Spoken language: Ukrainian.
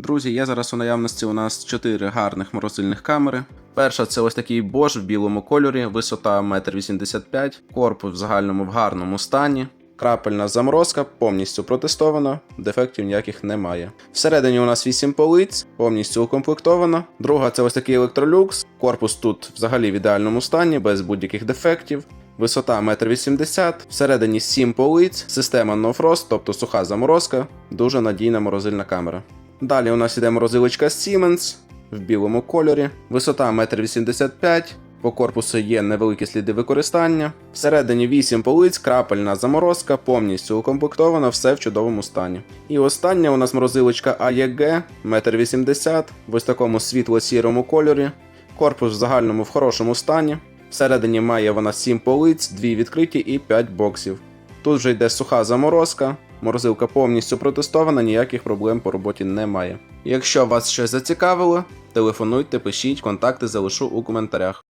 Друзі, є зараз у наявності у нас 4 гарних морозильних камери. Перша це ось такий Bosch в білому кольорі, висота 1,85 м, корпус в загальному в гарному стані. Крапельна заморозка повністю протестована, дефектів ніяких немає. Всередині у нас 8 полиць, повністю укомплектована. Друга це ось такий електролюкс. Корпус тут взагалі в ідеальному стані, без будь-яких дефектів. Висота 1,80 м, всередині 7 полиць, система No Frost, тобто суха заморозка, дуже надійна морозильна камера. Далі у нас іде морозилочка Siemens в білому кольорі, висота 1,85 м, по корпусу є невеликі сліди використання. Всередині 8 полиць, крапельна заморозка, повністю укомплектована, все в чудовому стані. І остання у нас морозилочка AEG 1,80 м в ось такому світло-сірому кольорі. Корпус в загальному в хорошому стані. Всередині має вона 7 полиць, 2 відкриті і 5 боксів. Тут вже йде суха заморозка, морозилка повністю протестована, ніяких проблем по роботі немає. Якщо вас щось зацікавило, телефонуйте, пишіть, контакти залишу у коментарях.